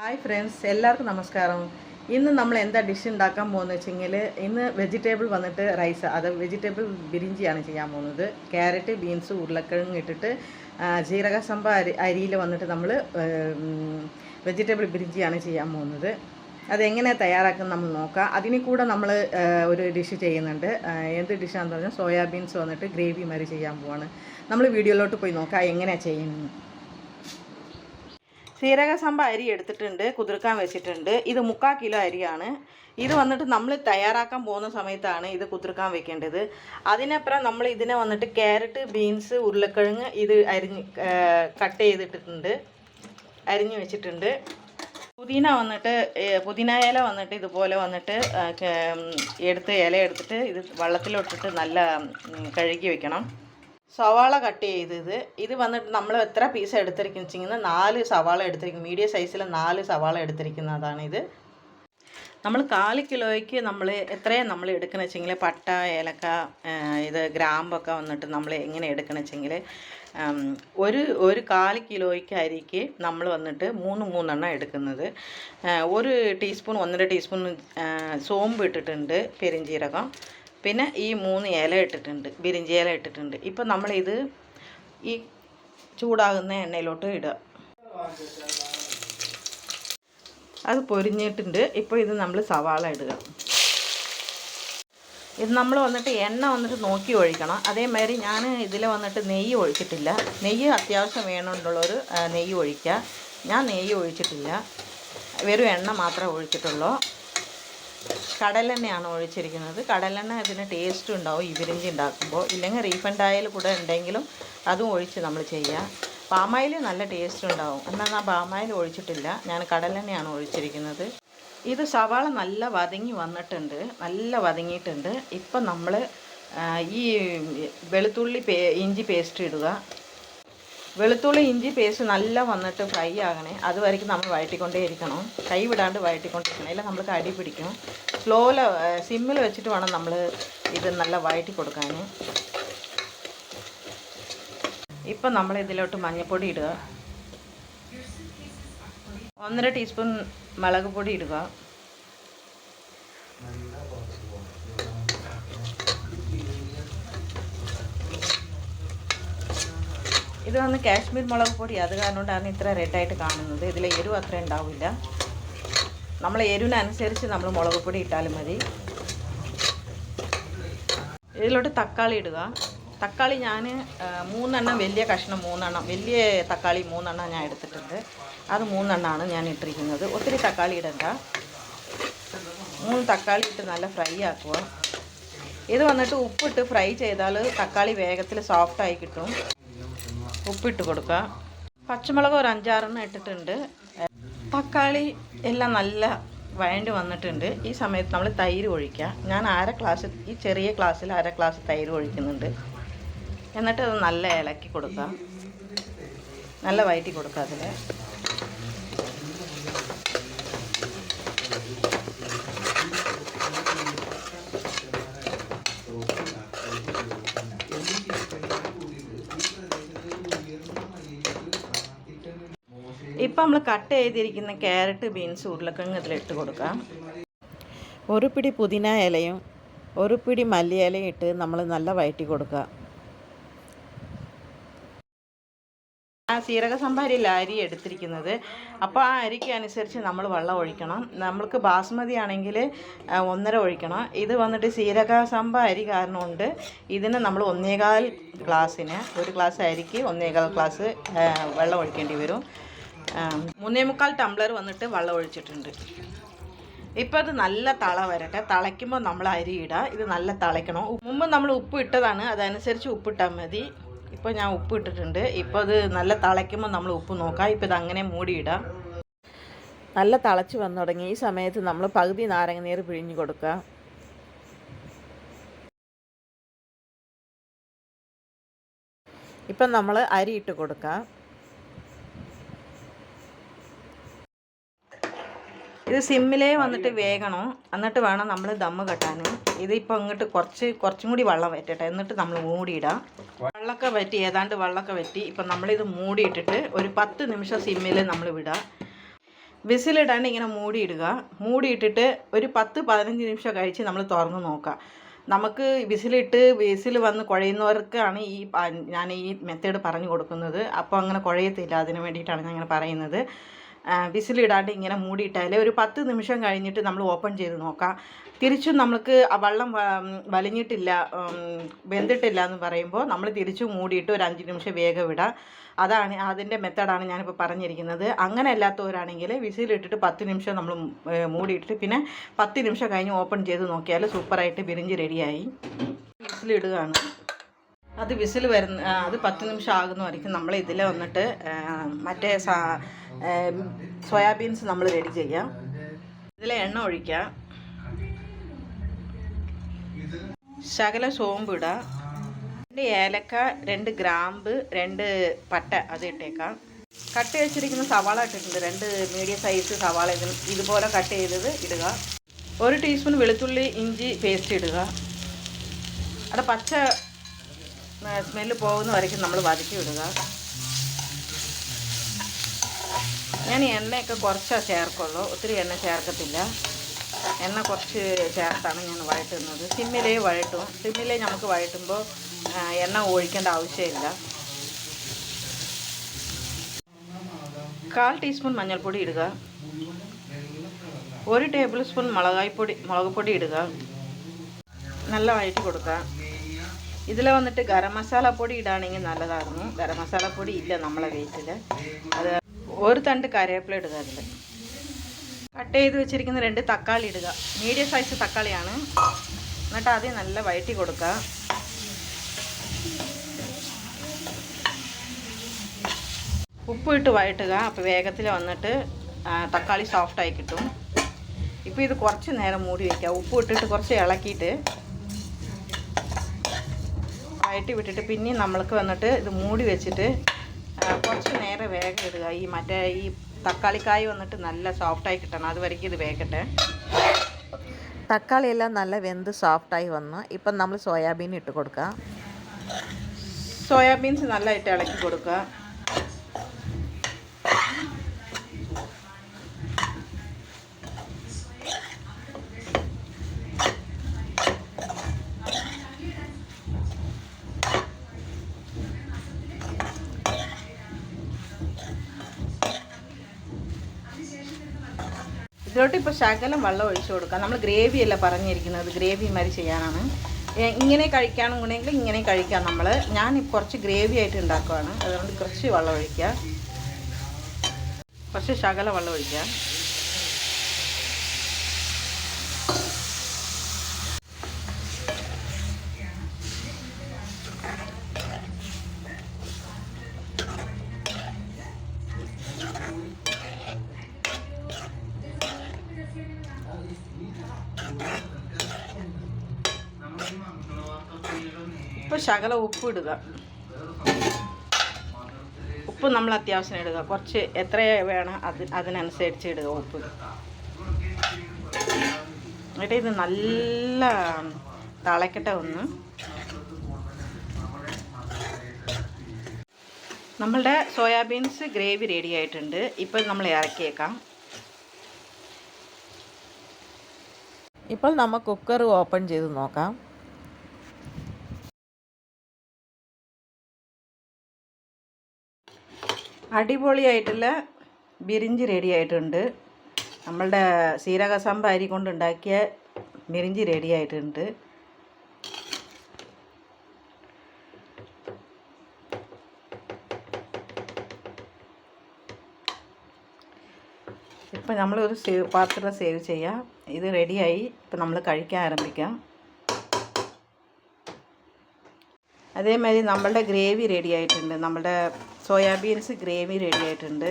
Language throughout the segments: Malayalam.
ഹായ് ഫ്രണ്ട്സ് എല്ലാവർക്കും നമസ്കാരം. ഇന്ന് നമ്മൾ എന്താ ഡിഷ് ഉണ്ടാക്കാൻ പോകുന്നത് വെച്ചെങ്കിൽ ഇന്ന് വെജിറ്റബിൾ വന്നിട്ട് റൈസ് അത് വെജിറ്റബിൾ ബിരിഞ്ചിയാണ് ചെയ്യാൻ പോകുന്നത്. ക്യാരറ്റ് ബീൻസ് ഉരുളക്കിഴങ്ങ് ഇട്ടിട്ട് ജീരക സംഭ അരി അരിയിൽ വന്നിട്ട് നമ്മൾ വെജിറ്റബിൾ ബിരിഞ്ചിയാണ് ചെയ്യാൻ പോകുന്നത്. അതെങ്ങനെ തയ്യാറാക്കുന്നത് നമ്മൾ നോക്കാം. അതിന് കൂടെ നമ്മൾ ഒരു ഡിഷ് ചെയ്യുന്നുണ്ട്. എന്ത് ഡിഷാന്ന് പറഞ്ഞാൽ സോയാബീൻസ് വന്നിട്ട് ഗ്രേവി മാതിരി ചെയ്യാൻ പോവാണ്. നമ്മൾ വീഡിയോയിലോട്ട് പോയി നോക്കാം എങ്ങനെയാണ് ചെയ്യുന്നത് സീരക സംഭ അരി എടുത്തിട്ടുണ്ട് കുതിർക്കാൻ വെച്ചിട്ടുണ്ട്. ഇത് മുക്കാൽ കിലോ അരിയാണ്. ഇത് വന്നിട്ട് നമ്മൾ തയ്യാറാക്കാൻ പോകുന്ന സമയത്താണ് ഇത് കുതിർക്കാൻ വെക്കേണ്ടത്. അതിനപ്പുറം നമ്മൾ ഇതിനെ വന്നിട്ട് ക്യാരറ്റ് ബീൻസ് ഉരുളക്കിഴങ്ങ് ഇത് അരിഞ്ഞ് കട്ട് ചെയ്തിട്ടിട്ടുണ്ട്. അരിഞ്ഞ് വെച്ചിട്ടുണ്ട്. പുതിന വന്നിട്ട് പുതിന ഇല വന്നിട്ട് ഇതുപോലെ വന്നിട്ട് എടുത്ത് ഇല എടുത്തിട്ട് ഇത് വെള്ളത്തിലോട്ടിട്ട് നല്ല കഴുകി വെക്കണം. സവാള കട്ട് ചെയ്തത്. ഇത് വന്നിട്ട് നമ്മൾ എത്ര പീസ് എടുത്തിരിക്കുന്ന വെച്ചിങ്ങനെ നാല് സവാള എടുത്തിരിക്കും. മീഡിയം സൈസിൽ നാല് സവാള എടുത്തിരിക്കുന്നതാണ് ഇത്. നമ്മൾ കാൽ കിലോയ്ക്ക് നമ്മൾ എത്രയും നമ്മൾ എടുക്കണ വെച്ചെങ്കിൽ പട്ട ഏലക്ക ഇത് ഗ്രാമ്പൊക്കെ വന്നിട്ട് നമ്മൾ എങ്ങനെ എടുക്കണ വെച്ചെങ്കിൽ ഒരു ഒരു കാൽ കിലോയ്ക്ക് അരിക്ക് നമ്മൾ വന്നിട്ട് മൂന്ന് മൂന്നെണ്ണം എടുക്കുന്നത്. ഒരു ടീസ്പൂൺ ഒന്നര ടീസ്പൂൺ സോമ്പ് ഇട്ടിട്ടുണ്ട് പെരിഞ്ജീരകം പിന്നെ ഈ മൂന്ന് ഇല ഇട്ടിട്ടുണ്ട് ബിരിഞ്ചി ഇല ഇട്ടിട്ടുണ്ട്. ഇപ്പം നമ്മളിത് ഈ ചൂടാകുന്ന എണ്ണയിലോട്ട് ഇടുക. അത് പൊരിഞ്ഞിട്ടുണ്ട്. ഇപ്പോൾ ഇത് നമ്മൾ സവാള ഇടുക. ഇത് നമ്മൾ വന്നിട്ട് എണ്ണ വന്നിട്ട് നോക്കി ഒഴിക്കണം. അതേമാതിരി ഞാൻ ഇതിൽ വന്നിട്ട് നെയ്യ് ഒഴിച്ചിട്ടില്ല. നെയ്യ് അത്യാവശ്യം വേണമെന്നുള്ളൊരു നെയ്യ് ഒഴിക്കുക. ഞാൻ നെയ്യ് ഒഴിച്ചിട്ടില്ല. വെറും എണ്ണ മാത്രമേ ഒഴിച്ചിട്ടുള്ളൂ. കടലെണ്ണയാണ് ഒഴിച്ചിരിക്കുന്നത്. കടലെണ്ണ ഇതിന് ടേസ്റ്റ് ഉണ്ടാവും ഇവരിഞ്ചി ഉണ്ടാക്കുമ്പോൾ. ഇല്ലെങ്കിൽ റീഫണ്ട് ഓയിൽ കൂടെ ഉണ്ടെങ്കിലും അതും ഒഴിച്ച് നമ്മൾ ചെയ്യുക. പാമായിൽ നല്ല ടേസ്റ്റ് ഉണ്ടാവും. എന്നാൽ ഞാൻ പാമായിൽ ഒഴിച്ചിട്ടില്ല. ഞാൻ കടലെണ്ണയാണ് ഒഴിച്ചിരിക്കുന്നത്. ഇത് സവാള നല്ല വതങ്ങി വന്നിട്ടുണ്ട്. നല്ല വതങ്ങിയിട്ടുണ്ട്. ഇപ്പം നമ്മൾ ഈ വെളുത്തുള്ളി പേ ഇഞ്ചി പേസ്റ്റ് ഇടുക. വെളുത്തുള്ളി ഇഞ്ചി പേസ്റ്റ് നല്ല വന്നിട്ട് ഫ്രൈ ആകണേ. അതുവരയ്ക്കും നമ്മൾ വഴറ്റിക്കൊണ്ടേ ഇരിക്കണം. കൈ വിടാണ്ട് വഴറ്റിക്കൊണ്ടിരിക്കണം. ഇല്ല നമ്മൾ കടി പിടിക്കും. സ്ലോയിൽ സിമ്മിൽ വെച്ചിട്ട് വേണം നമ്മൾ ഇത് നല്ല വഴറ്റി കൊടുക്കാൻ ഇപ്പം നമ്മൾ ഇതിലോട്ട് മഞ്ഞൾപ്പൊടി ഇടുക. ഒന്നര ടീസ്പൂൺ മുളക് പൊടി ഇടുക. ഇത് വന്ന് കാശ്മീർ മുളക് പൊടി അത് കാരണം കൊണ്ടാണ് ഇത്ര റെഡായിട്ട് കാണുന്നത്. ഇതിൽ എരിവ് അത്ര ഉണ്ടാവില്ല. നമ്മൾ എരിവിനനുസരിച്ച് നമ്മൾ മുളക് പൊടി ഇട്ടാലും മതി. ഇതിലോട്ട് തക്കാളി ഇടുക. തക്കാളി ഞാൻ മൂന്നെണ്ണം വലിയ കഷ്ണം മൂന്നെണ്ണം വലിയ തക്കാളി മൂന്നെണ്ണം ഞാൻ എടുത്തിട്ടുണ്ട്. അത് മൂന്നെണ്ണമാണ് ഞാൻ ഇട്ടിരിക്കുന്നത്. ഒത്തിരി തക്കാളി ഇടണ്ട. മൂന്ന് തക്കാളി ഇട്ട് നല്ല ഫ്രൈ ആക്കുക. ഇത് വന്നിട്ട് ഉപ്പിട്ട് ഫ്രൈ ചെയ്താൽ തക്കാളി വേഗത്തിൽ സോഫ്റ്റായി കിട്ടും. ഉപ്പിട്ട് കൊടുക്കുക പച്ചമുളക് ഒരു അഞ്ചാറെണ്ണം ഇട്ടിട്ടുണ്ട്. തക്കാളി എല്ലാം നല്ല വഴണ്ട് വന്നിട്ടുണ്ട്. ഈ സമയത്ത് നമ്മൾ തൈര് ഒഴിക്കുക ഞാൻ അര ക്ലാസ് ഈ ചെറിയ ക്ലാസ്സിൽ അര ക്ലാസ് തൈര് ഒഴിക്കുന്നുണ്ട്. എന്നിട്ട് അത് നല്ല ഇളക്കി കൊടുക്കുക നല്ല വയറ്റി കൊടുക്കുക അതിൽ ഇപ്പം നമ്മൾ കട്ട് ചെയ്തിരിക്കുന്ന ക്യാരറ്റ് ബീൻസ് ഉരുളക്കിഴങ്ങ് ഇതിലിട്ട് കൊടുക്കാം. ഒരു പിടി പുതിന ഇലയും ഒരു പിടി മല്ലി ഇലയും ഇട്ട് നമ്മൾ നല്ല വയറ്റി കൊടുക്കുക. ആ സീരക സംഭാരിയിൽ അരി എടുത്തിരിക്കുന്നത്. അപ്പോൾ ആ അരിക്ക് അനുസരിച്ച് നമ്മൾ വെള്ളം ഒഴിക്കണം. നമ്മൾക്ക് ബാസ്മതി ആണെങ്കിൽ ഒന്നര ഒഴിക്കണം. ഇത് വന്നിട്ട് സീരക സംഭാ അരി കാരണം കൊണ്ട് ഇതിന് നമ്മൾ ഒന്നേകാൽ ഗ്ലാസ്സിന് ഒരു ഗ്ലാസ് അരിക്ക് ഒന്നേകാൽ ഗ്ലാസ് വെള്ളം ഒഴിക്കേണ്ടി വരും. മൂന്നേ മുക്കാൽ ടംബ്ലർ വന്നിട്ട് വെള്ളം ഒഴിച്ചിട്ടുണ്ട്. ഇപ്പോൾ അത് നല്ല തള വരട്ടെ. തിളയ്ക്കുമ്പോൾ നമ്മൾ അരി ഇടുക ഇത് നല്ല തിളയ്ക്കണം. മുമ്പ് നമ്മൾ ഉപ്പ് ഇട്ടതാണ്. അതനുസരിച്ച് ഉപ്പിട്ടാൽ മതി. ഇപ്പോൾ ഞാൻ ഉപ്പ് ഇട്ടിട്ടുണ്ട്. ഇപ്പോൾ അത് നല്ല തിളയ്ക്കുമ്പോൾ നമ്മൾ ഉപ്പ് നോക്കാം. ഇപ്പോൾ ഇത് അങ്ങനെ മൂടിയിടാം നല്ല തിളച്ച് വന്നു തുടങ്ങി. ഈ സമയത്ത് നമ്മൾ പകുതി നാരങ്ങ നീര് പിഴിഞ്ഞു കൊടുക്കുക ഇപ്പം നമ്മൾ അരി ഇട്ട് കൊടുക്കാം. ഇത് സിമ്മിലേ വന്നിട്ട് വേഗണം എന്നിട്ട് വേണം നമ്മൾ ദമ്മ് കെട്ടാൻ ഇതിപ്പോൾ ഇങ്ങോട്ട് കുറച്ച് കുറച്ചും കൂടി വെള്ളം വറ്റട്ടെ. എന്നിട്ട് നമ്മൾ മൂടിയിടാം വെള്ളമൊക്കെ വറ്റി ഏതാണ്ട് വെള്ളമൊക്കെ വറ്റി ഇപ്പം നമ്മളിത് മൂടിയിട്ടിട്ട് ഒരു പത്ത് നിമിഷം സിമ്മിൽ നമ്മൾ വിടാം. വിസിലിടാണ്ട് ഇങ്ങനെ മൂടിയിടുക മൂടിയിട്ടിട്ട് ഒരു പത്ത് പതിനഞ്ച് നിമിഷം കഴിച്ച് നമ്മൾ തുറന്ന് നോക്കുക നമുക്ക് വിസിലിട്ട് വിസിൽ വന്ന് കുഴയുന്നവർക്കാണ് ഈ ഞാൻ ഈ മെത്തേഡ് പറഞ്ഞു കൊടുക്കുന്നത്. അപ്പോൾ അങ്ങനെ കുഴയത്തില്ല. അതിന് വേണ്ടിയിട്ടാണ് ഞാൻ ഇങ്ങനെ പറയുന്നത്. വിസിലിടാണ്ട് ഇങ്ങനെ മൂടിയിട്ടാൽ ഒരു പത്ത് നിമിഷം കഴിഞ്ഞിട്ട് നമ്മൾ ഓപ്പൺ ചെയ്ത് നോക്കാം. തിരിച്ചും നമുക്ക് വെള്ളം വലിഞ്ഞിട്ടില്ല വെന്തിട്ടില്ല എന്ന് പറയുമ്പോൾ നമ്മൾ തിരിച്ചു മൂടിയിട്ട് ഒരു അഞ്ച് നിമിഷം വേഗം വിടാം അതാണ് അതിന്റെ മെത്തഡാണ് ഞാനിപ്പോൾ പറഞ്ഞിരിക്കുന്നത്. അങ്ങനെ അല്ലാത്തവരാണെങ്കിൽ വിസിലിട്ടിട്ട് പത്ത് നിമിഷം നമ്മൾ മൂടിയിട്ട് പിന്നെ പത്ത് നിമിഷം കഴിഞ്ഞ് ഓപ്പൺ ചെയ്ത് നോക്കിയാൽ സൂപ്പറായിട്ട് ബിരിഞ്ചി റെഡിയായി. വിസിലിടുകയാണ്. അത് വിസിൽ വരുന്ന അത് പത്ത് നിമിഷം ആകുന്നവരേക്കും നമ്മൾ ഇതിൽ വന്നിട്ട് മറ്റേ സോയാബീൻസ് നമ്മൾ റെഡി ചെയ്യാം. ഇതിൽ എണ്ണ ഒഴിക്കാം. ശകല സോമ്പ് ഇടാം. രണ്ട് ഏലക്ക രണ്ട് ഗ്രാമ്പ് രണ്ട് പട്ട അത് ഇട്ടേക്കാം. കട്ട് വെച്ചിരിക്കുന്ന സവാള ഇട്ടിട്ടുണ്ട്. രണ്ട് മീഡിയം സൈസ് സവാള ഇതുപോലെ കട്ട് ചെയ്തത് ഇടുക. ഒരു ടീസ്പൂൺ വെളുത്തുള്ളി ഇഞ്ചി പേസ്റ്റ് ഇടുക. അത് പച്ച സ്മെല്ല് പോകുന്ന വരയ്ക്കും നമ്മൾ വതക്കി വിടുക. ഞാൻ എണ്ണയൊക്കെ കുറച്ചേ ചേർക്കുള്ളൂ. ഒത്തിരി എണ്ണ ചേർക്കത്തില്ല. എണ്ണ കുറച്ച് ചേർത്താണ് ഞാൻ വഴറ്റുന്നത്. സിമ്മിലേ വഴട്ടും സിമ്മിലേ നമുക്ക് വഴറ്റുമ്പോൾ എണ്ണ ഒഴിക്കേണ്ട ആവശ്യമില്ല. കാൽ ടീസ്പൂൺ മഞ്ഞൾപ്പൊടി ഇടുക. ഒരു ടേബിൾ സ്പൂൺ മുളകായി പൊടി മുളക് പൊടി ഇടുക. നല്ല വഴറ്റി കൊടുക്കുക. ഇതിൽ വന്നിട്ട് ഗരം മസാല പൊടി ഇടുകയാണെങ്കിൽ നല്ലതായിരുന്നു. ഗരം മസാല പൊടി ഇല്ല നമ്മളെ വീട്ടിൽ അത് ഒരു തണ്ട് കറിവേപ്പില ഇടുക അതിൽ കട്ട് ചെയ്ത് വെച്ചിരിക്കുന്ന രണ്ട് തക്കാളി ഇടുക. മീഡിയം സൈസ് തക്കാളിയാണ്. എന്നിട്ട് ആദ്യം നല്ല വഴറ്റി കൊടുക്കുക ഉപ്പ് ഇട്ട് വഴട്ടുക അപ്പോൾ വേഗത്തിൽ വന്നിട്ട് തക്കാളി സോഫ്റ്റായി കിട്ടും. ഇപ്പോൾ ഇത് കുറച്ച് നേരം മൂടി വയ്ക്കുക ഉപ്പ് ഇട്ടിട്ട് കുറച്ച് ഇളക്കിയിട്ട് വഴറ്റി വിട്ടിട്ട് പിന്നെയും നമ്മൾക്ക് വന്നിട്ട് ഇത് മൂടി വെച്ചിട്ട് കുറച്ച് നേരം വേഗം ഇടുക. ഈ മറ്റേ ഈ തക്കാളിക്കായ വന്നിട്ട് നല്ല സോഫ്റ്റായി കിട്ടണം. അതുവരേക്കും ഇത് വേഗട്ടെ. തക്കാളി എല്ലാം നല്ല വെന്ത് സോഫ്റ്റായി വന്നു ഇപ്പം നമ്മൾ സോയാബീൻ ഇട്ട് കൊടുക്കുക. സോയാബീൻസ് നല്ലതായിട്ട് ഇളക്കി കൊടുക്കുക. ഇതിലോട്ട് ഇപ്പോൾ ശകലം വെള്ളം ഒഴിച്ചു കൊടുക്കാം. നമ്മൾ ഗ്രേവി അല്ല പറഞ്ഞിരിക്കുന്നത്? ഗ്രേവി മാതിരി ചെയ്യാനാണ്. ഇങ്ങനെ കഴിക്കുകയാണെന്നുണ്ടെങ്കിൽ ഇങ്ങനെ കഴിക്കാം നമ്മൾ ഞാൻ കുറച്ച് ഗ്രേവി ആയിട്ട് ഉണ്ടാക്കുവാണ്. അതുകൊണ്ട് കുറച്ച് വെള്ളം ഒഴിക്കുക കുറച്ച് ശകലം വെള്ളം ഒഴിക്കുക ഇപ്പോൾ ശകല ഉപ്പ് ഇടുക. ഉപ്പ് നമ്മൾ അത്യാവശ്യം ഇടുക. കുറച്ച് എത്ര വേണം അത് അതിനനുസരിച്ച് ഇടുക ഉപ്പ്. എന്നിട്ട് ഇത് നല്ല തിളക്കട്ടെ ഒന്ന്. നമ്മളുടെ സോയാബീൻസ് ഗ്രേവി റെഡി ആയിട്ടുണ്ട്. ഇപ്പം നമ്മൾ ഇറക്കിയേക്കാം. ഇപ്പോൾ നമ്മൾ കുക്കർ ഓപ്പൺ ചെയ്ത് നോക്കാം. അടിപൊളിയായിട്ടുള്ള ബിരിഞ്ചി റെഡി ആയിട്ടുണ്ട്. നമ്മളുടെ സീരക സാമ്പാരി കൊണ്ടുണ്ടാക്കിയ ബിരിഞ്ചി റെഡി ആയിട്ടുണ്ട്. ഇപ്പം നമ്മൾ ഒരു സേവ് പാത്രം സേവ് ചെയ്യാം. ഇത് റെഡിയായി ഇപ്പം നമ്മൾ കഴിക്കാൻ ആരംഭിക്കാം. അതേമാതിരി നമ്മളുടെ ഗ്രേവി റെഡി ആയിട്ടുണ്ട്. നമ്മുടെ സോയാബീൻസ് ഗ്രേവി റെഡി ആയിട്ടുണ്ട്.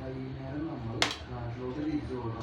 വൈകുന്നേരം നമ്മൾ നാട്ടിലോട്ട് തിരിച്ചു പോകണം.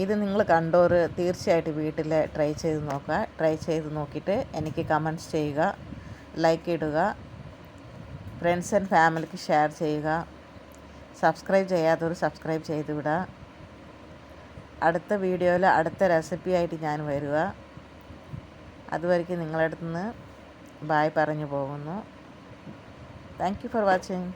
ഇത് നിങ്ങൾ കണ്ടോർ തീർച്ചയായിട്ടും വീട്ടിൽ ട്രൈ ചെയ്ത് നോക്കുക ട്രൈ ചെയ്ത് നോക്കിയിട്ട് എനിക്ക് കമന്റ്സ് ചെയ്യുക ലൈക്ക് ഇടുക ഫ്രണ്ട്സ് ആൻഡ് ഫാമിലിക്ക് ഷെയർ ചെയ്യുക സബ്സ്ക്രൈബ് ചെയ്യാത്തവർ സബ്സ്ക്രൈബ് ചെയ്ത് വിടുക അടുത്ത വീഡിയോയിൽ അടുത്ത റെസിപ്പി ആയിട്ട് ഞാൻ വരിക. അതുവരേക്കും നിങ്ങളുടെ അടുത്ത് നിന്ന് ബായ് പറഞ്ഞു പോകുന്നു. Thank you for watching